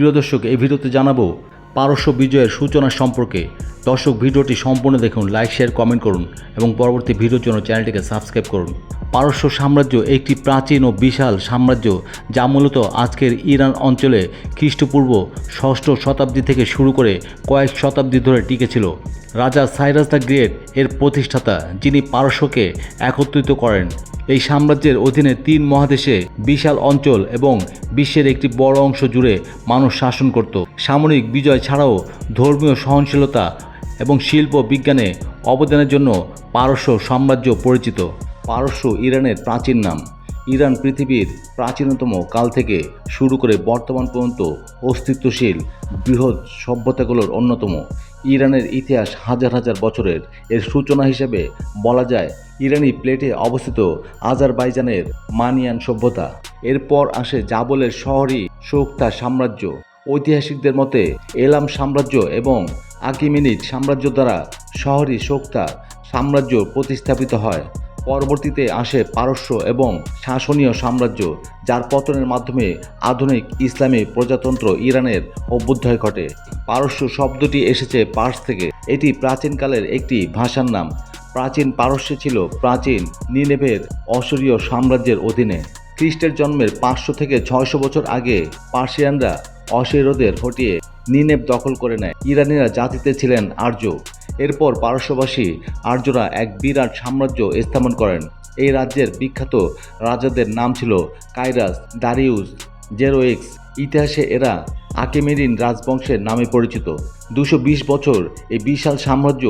প্রিয় দর্শক, এই ভিডিওতে জানাব পারস্য বিজয়ের সূচনা সম্পর্কে। দর্শক, ভিডিওটি সম্পূর্ণ দেখুন লাইক শেয়ার কমেন্ট করুন এবং পরবর্তী ভিডিওর জন্য চ্যানেলটিকে সাবস্ক্রাইব করুন। পারস্য সাম্রাজ্য একটি প্রাচীন ও বিশাল সাম্রাজ্য যা মূলত আজকের ইরান অঞ্চলে খ্রিস্টপূর্ব ষষ্ঠ শতাব্দী থেকে শুরু করে কয়েক শতাব্দী ধরে টিকেছিল। রাজা সাইরাস দ্য গ্রেট এর প্রতিষ্ঠাতা, যিনি পারস্যকে একত্রিত করেন। এই সাম্রাজ্যের অধীনে তিন মহাদেশে বিশাল অঞ্চল এবং বিশ্বের একটি বড় অংশ জুড়ে মানুষ শাসন করত। সামরিক বিজয় ছাড়াও ধর্মীয় সহনশীলতা এবং শিল্প বিজ্ঞানে অবদানের জন্য পারস্য সাম্রাজ্য পরিচিত। পারস্য ইরানের প্রাচীন নাম। ইরান পৃথিবীর প্রাচীনতম কাল থেকে শুরু করে বর্তমান পর্যন্ত অস্তিত্বশীল বৃহৎ সভ্যতাগুলোর অন্যতম। ইরানের ইতিহাস হাজার হাজার বছরের এর সূচনা হিসেবে বলা যায় ইরানি প্লেটে অবস্থিত আজারবাইজানের মানিয়ান সভ্যতা। এরপর আসে জাবলের শহরই শোক্তা সাম্রাজ্য। ঐতিহাসিকদের মতে এলাম সাম্রাজ্য এবং আকিমিনিট সাম্রাজ্য দ্বারা শহরই শোক্তা সাম্রাজ্য প্রতিস্থাপিত হয়। পরবর্তীতে আসে পারস্য এবং শাসনীয় সাম্রাজ্য, যার পতনের মাধ্যমে আধুনিক ইসলামী প্রজাতন্ত্র ইরানের অভ্যুদয় ঘটে। পারস্য শব্দটি এসেছে পার্স থেকে। এটি প্রাচীনকালের একটি ভাষার নাম। প্রাচীন পারস্য ছিল প্রাচীন নিনেভের অসুরীয় সাম্রাজ্যের অধীনে। খ্রিস্টের জন্মের পাঁচশো থেকে ছয়শো বছর আগে পার্সিয়ানরা অসিরোদের হটিয়ে নিনেভ দখল করে নেয়। ইরানিরা জাতিতে ছিলেন আর্য। এরপর পারস্যবাসী আর্যরা এক বিরাট সাম্রাজ্য স্থাপন করেন। এই রাজ্যের বিখ্যাত রাজাদের নাম ছিল কাইরাস, দারিউস, জেরোয়েক্স। ইতিহাসে এরা আকেমেরিন রাজবংশের নামে পরিচিত। দুশো বছর এই বিশাল সাম্রাজ্য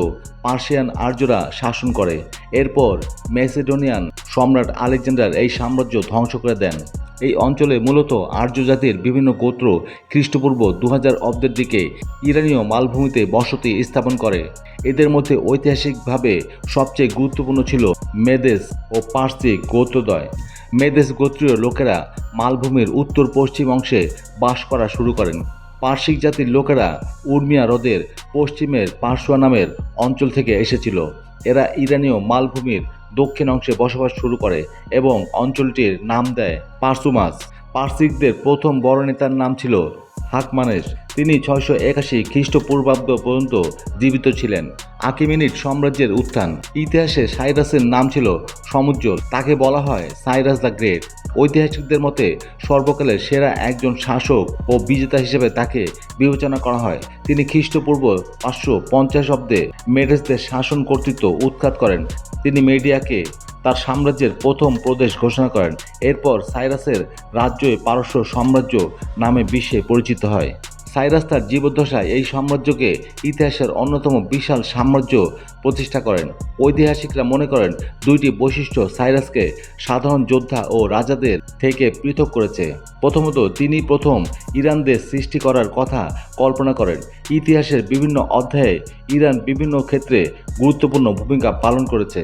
পার্সিয়ান আর্যরা শাসন করে। এরপর মেসিডোনিয়ান সম্রাট আলেকজান্ডার এই সাম্রাজ্য ধ্বংস করে দেন। এই অঞ্চলে মূলত আর্য জাতির বিভিন্ন গোত্র খ্রিস্টপূর্ব দু হাজার অব্দের দিকে ইরানীয় মালভূমিতে বসতি স্থাপন করে। এদের মধ্যে ঐতিহাসিকভাবে সবচেয়ে গুরুত্বপূর্ণ ছিল মেদেস ও পার্সি গোত্রদয় মেদেস গোত্রীয় লোকেরা মালভূমির উত্তর পশ্চিম অংশে বাস করা শুরু করেন। পার্সিক জাতির লোকেরা উর্মিয়া হ্রদের পশ্চিমের পার্সুয়া নামের অঞ্চল থেকে এসেছিল। এরা ইরানীয় মালভূমির দক্ষিণ অংশে বসবাস শুরু করে এবং অঞ্চলটির নাম দেয় পার্সুমাস পার্সিকদের প্রথম বড় নেতার নাম ছিল হাকমানেস তিনি ছয়শো একাশি খ্রিস্টপূর্বাব্দ পর্যন্ত জীবিত ছিলেন। আকিমিনিট সাম্রাজ্যের উত্থান। ইতিহাসে সাইরাসের নাম ছিল সমুজ্জ্বল। তাকে বলা হয় সাইরাস দ্য গ্রেট। ঐতিহাসিকদের মতে সর্বকালের সেরা একজন শাসক ও বিজেতা হিসেবে তাকে বিবেচনা করা হয়। তিনি খ্রিস্টপূর্ব পাঁচশো পঞ্চাশ অব্দে মেডেসদের শাসন কর্তৃত্ব উৎখাত করেন। তিনি মেডিয়াকে তার সাম্রাজ্যের প্রথম প্রদেশ ঘোষণা করেন। এরপর সাইরাসের রাজ্যই পারস্য সাম্রাজ্য নামে বিশ্বে পরিচিত হয়। সাইরাস তার জীবদ্দশায় এই সাম্রাজ্যকে ইতিহাসের অন্যতম বিশাল সাম্রাজ্য প্রতিষ্ঠা করেন। ঐতিহাসিকরা মনে করেন দুইটি বৈশিষ্ট্য সাইরাসকে সাধারণ যোদ্ধা ও রাজাদের থেকে পৃথক করেছে। প্রথমত, তিনি প্রথম ইরান দেশ সৃষ্টি করার কথা কল্পনা করেন। ইতিহাসের বিভিন্ন অধ্যায়ে ইরান বিভিন্ন ক্ষেত্রে গুরুত্বপূর্ণ ভূমিকা পালন করেছে।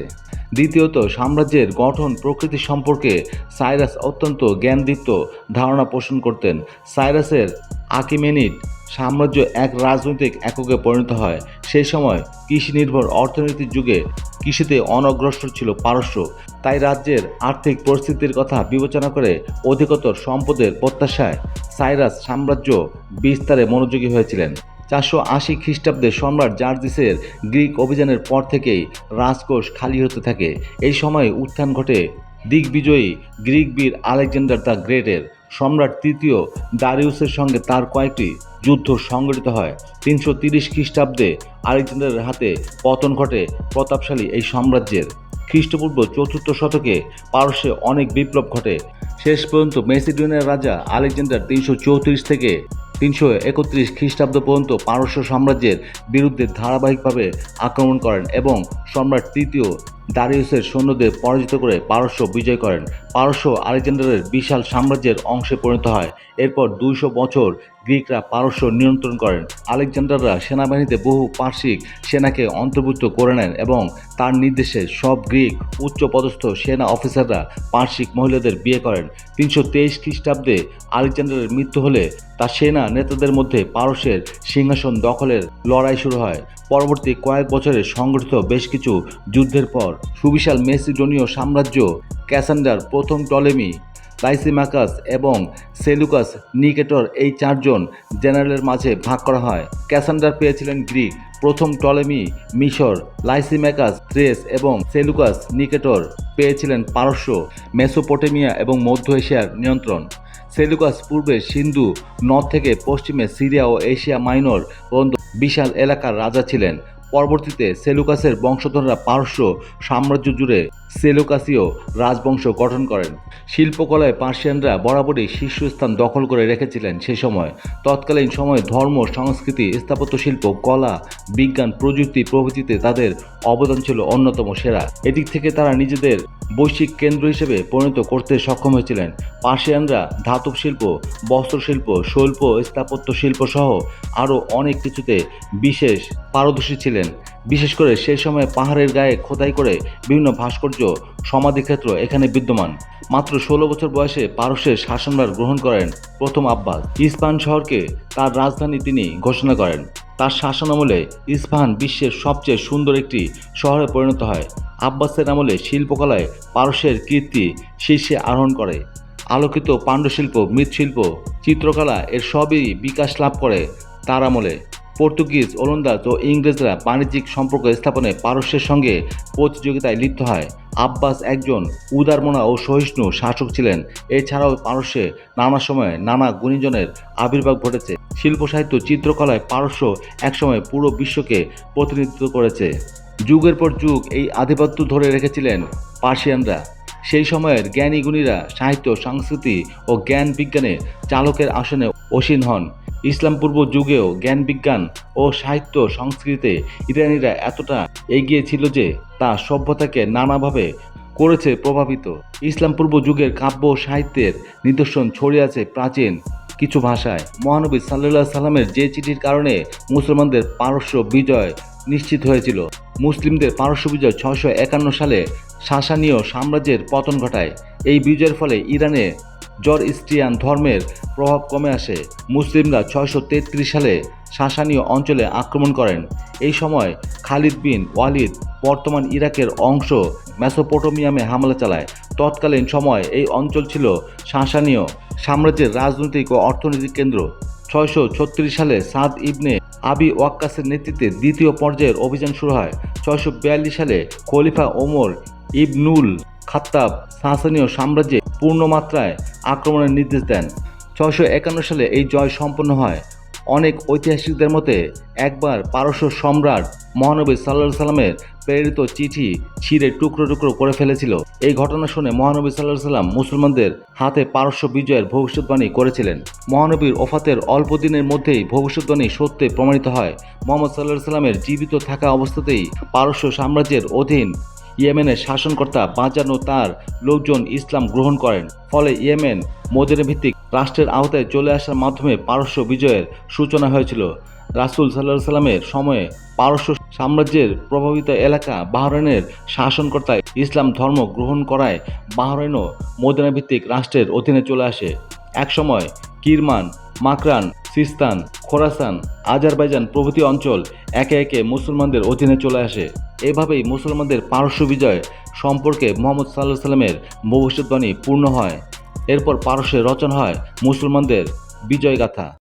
দ্বিতীয়ত, সাম্রাজ্যের গঠন প্রকৃতি সম্পর্কে সাইরাস অত্যন্ত জ্ঞানদীপ্ত ধারণা পোষণ করতেন। সাইরাসের আকিমেনিট সাম্রাজ্য এক রাজনৈতিক এককে পরিণত হয়। সেই সময় কৃষি নির্ভর অর্থনীতির যুগে কৃষিতে অনগ্রসর ছিল পারস্য। তাই রাজ্যের আর্থিক পরিস্থিতির কথা বিবেচনা করে অধিকতর সম্পদের প্রত্যাশায় সাইরাস সাম্রাজ্য বিস্তারে মনোযোগী হয়েছিলেন। চারশো আশি খ্রিস্টাব্দে সম্রাট জার্জিসের গ্রিক অভিযানের পর থেকেই রাজকোষ খালি হতে থাকে। এই সময় উত্থান ঘটে দিগ্বিজয়ী গ্রিক বীর আলেকজান্ডার দ্য গ্রেটের। সম্রাট তৃতীয় দারিউসের সঙ্গে তার কয়েকটি যুদ্ধ সংগঠিত হয়। তিনশো তিরিশ খ্রিস্টাব্দে আলেকজান্ডারের হাতে পতন ঘটে প্রতাপশালী এই সাম্রাজ্যের। খ্রিস্টপূর্ব চতুর্থ শতকে পারস্যে অনেক বিপ্লব ঘটে। শেষ পর্যন্ত মেসিডোনিয়ার রাজা আলেকজান্ডার তিনশো চৌত্রিশ থেকে তিনশো একত্রিশ খ্রিস্টাব্দ পর্যন্ত পারস্য সাম্রাজ্যের বিরুদ্ধে ধারাবাহিকভাবে আক্রমণ করেন এবং সম্রাট তৃতীয় দারিউসের সৈন্যদের পরাজিত করে পারস্য বিজয় করেন। পারস্য আলেকজান্ডারের বিশাল সাম্রাজ্যের অংশে পরিণত হয়। এরপর দুইশো বছর গ্রিকরা পারস্য নিয়ন্ত্রণ করেন। আলেকজান্ডাররা সেনাবাহিনীতে বহু পার্শ্বিক সেনাকে অন্তর্ভুক্ত করে নেন এবং তার নির্দেশে সব গ্রিক উচ্চপদস্থ সেনা অফিসাররা পার্শ্বিক মহিলাদের বিয়ে করেন। তিনশো তেইশ খ্রিস্টাব্দে আলেকজান্ডারের মৃত্যু হলে তার সেনা নেতাদের মধ্যে পারস্যের সিংহাসন দখলের লড়াই শুরু হয়। পরবর্তী কয়েক বছরে সংগঠিত বেশ কিছু যুদ্ধের পর সুবিশাল মেসিডোনীয় সাম্রাজ্য, ক্যাসান্ডার প্রথম টলেমি, লাইসিমাকাস এবং সেলুকাস নিকেটর এই চারজন জেনারেলের মাঝে ভাগ করা হয়। ক্যাসান্ডার পেয়েছিলেন গ্রিক প্রথম টলেমি, মিশর লাইসিম্যাকাস থ্রেস এবং সেলুকাস নিকেটর পেয়েছিলেন পারস্য, মেসোপটেমিয়া এবং মধ্য এশিয়ার নিয়ন্ত্রণ। সেলুকাস পূর্বে সিন্ধু নদ থেকে পশ্চিমে সিরিয়া ও এশিয়া মাইনর পর্যন্ত বিশাল এলাকার রাজা ছিলেন। পরবর্তীতে সেলুকাসের বংশধররা পারস্য সাম্রাজ্য জুড়ে সেলুকাসীয় রাজবংশ গঠন করেন। শিল্পকলায় পার্সিয়ানরা বরাবরই শীর্ষস্থান দখল করে রেখেছিলেন সে সময়। তৎকালীন সময়ে ধর্ম, সংস্কৃতি, স্থাপত্য শিল্প, কলা, বিজ্ঞান, প্রযুক্তি প্রভৃতিতে তাদের অবদান ছিল অন্যতম সেরা। এদিক থেকে তারা নিজেদের বৈশ্বিক কেন্দ্র হিসেবে পরিণত করতে সক্ষম হয়েছিলেন। পার্সিয়ানরা ধাতব শিল্প, বস্ত্রশিল্প, শৈল্প স্থাপত্য শিল্প সহ আরও অনেক কিছুতে বিশেষ পারদর্শী ছিলেন। বিশেষ করে সেই সময় পাহাড়ের গায়ে খোদাই করে বিভিন্ন ভাস্কর্য, সমাধিক্ষেত্র এখানে বিদ্যমান। মাত্র ষোলো বছর বয়সে পারস্যের শাসনভার গ্রহণ করেন প্রথম আব্বাস। ইস্পান শহরকে তার রাজধানী তিনি ঘোষণা করেন। তার শাসন আমলে ইস্পাহান বিশ্বের সবচেয়ে সুন্দর একটি শহরে পরিণত হয়। আব্বাসের আমলে শিল্পকলায় পারস্যের কীর্তি শীর্ষে আরোহণ করে। আলোকিত পাণ্ডশিল্প, মৃৎশিল্প, চিত্রকলা এর সবই বিকাশ লাভ করে তার আমলে। পর্তুগিজ, ওলন্দাজ ও ইংরেজরা বাণিজ্যিক সম্পর্ক স্থাপনে পারস্যের সঙ্গে প্রতিযোগিতায় লিপ্ত হয়। আব্বাস একজন উদারমনা ও সহিষ্ণু শাসক ছিলেন। এছাড়াও পারস্যে নানা সময়ে নানা গুণীজনের আবির্ভাব ঘটেছে। শিল্প সাহিত্য চিত্রকলায় পারস্য একসময় পুরো বিশ্বকে প্রতিনিধিত্ব করেছে। যুগের পর যুগ এই আধিপত্য ধরে রেখেছিলেন পার্সিয়ানরা। সেই সময়ের জ্ঞানী গুণীরা সাহিত্য, সংস্কৃতি ও জ্ঞান বিজ্ঞানে চালকের আসনে অসীন হন। ইসলাম পূর্ব যুগেও জ্ঞান বিজ্ঞান ও সাহিত্য সংস্কৃতিতে ইরানিরা এতটা এগিয়ে ছিল যে তা সভ্যতাকে নানাভাবে করেছে প্রভাবিত। ইসলাম পূর্ব যুগের কাব্য সাহিত্যের নিদর্শন ছড়িয়ে আছে প্রাচীন কিছু ভাষায়। মহানবী সাল্লাহ সাল্লামের যে চিঠির কারণে মুসলমানদের পারস্য বিজয় নিশ্চিত হয়েছিল। মুসলিমদের পারস্য বিজয় ছয়শো একান্ন সালে শাসানীয় সাম্রাজ্যের পতন ঘটায়। এই বিজয়ের ফলে ইরানে জর ইস্টিয়ান ধর্মের প্রভাব কমে আসে। মুসলিমরা ছয়শো তেত্রিশ সালে সাসানীয় অঞ্চলে আক্রমণ করেন। এই সময় খালিদ বিন ওয়ালিদ বর্তমান ইরাকের অংশ মেসোপটোমিয়ামে হামলা চালায়। তৎকালীন সময় এই অঞ্চল ছিল সাসানীয় সাম্রাজ্যের রাজনৈতিক ও অর্থনৈতিক কেন্দ্র। ছয়শো ছত্রিশ সালে সাদ ইবনে আবি ওয়াক্কাসের নেতৃত্বে দ্বিতীয় পর্যায়ের অভিযান শুরু হয়। ছয়শো বিয়াল্লিশ সালে খলিফা ওমর ইবনুল খাত্তাব সাসানীয় সাম্রাজ্যে পূর্ণমাত্রায় আক্রমণের নির্দেশ দেন। ছয়শো একান্ন সালে এই জয় সম্পন্ন হয়। অনেক ঐতিহাসিকদের মতে, একবার পারস্য সম্রাট মহানবী সাল্লাহ সাল্লামের প্রেরিত চিঠি ছিঁড়ে টুকরো টুকরো করে ফেলেছিল। এই ঘটনা শুনে মহানবী সাল্লাহ সাল্লাম মুসলমানদের হাতে পারস্য বিজয়ের ভবিষ্যৎবাণী করেছিলেন। মহানবীর ওফাতের অল্প দিনের মধ্যেই ভবিষ্যৎবাণী সত্যে প্রমাণিত হয়। মোহাম্মদ সাল্লাহ সাল্লামের জীবিত থাকা অবস্থাতেই পারস্য সাম্রাজ্যের অধীন ইয়েমেনের শাসনকর্তা বাঁচানো তার লোকজন ইসলাম গ্রহণ করেন। ফলে ইয়েমেন মদিনা ভিত্তিক রাষ্ট্রের আওতায় চলে আসার মাধ্যমে পারস্য বিজয়ের সূচনা হয়েছিল। রাসুল সাল্লাহ সাল্লামের সময়ে পারস্য সাম্রাজ্যের প্রভাবিত এলাকা বাহরাইনের শাসনকর্তা ইসলাম ধর্ম গ্রহণ করায় বাহরাইনও মদিনা ভিত্তিক রাষ্ট্রের অধীনে চলে আসে। একসময় Kirman, Makran, Sistan Khorasan, Azerbaijan প্রভৃতি অঞ্চল একে একে মুসলমানদের অধীনে চলে আসে। এভাবেই মুসলমানদের পারস্য বিজয় সম্পর্কে মোহাম্মদ সাল্লাহ সাল্লামের ভবিষ্যৎবাণী পূর্ণ হয়। এরপর পারস্যে রচনা হয় মুসলমানদের বিজয়গাথা।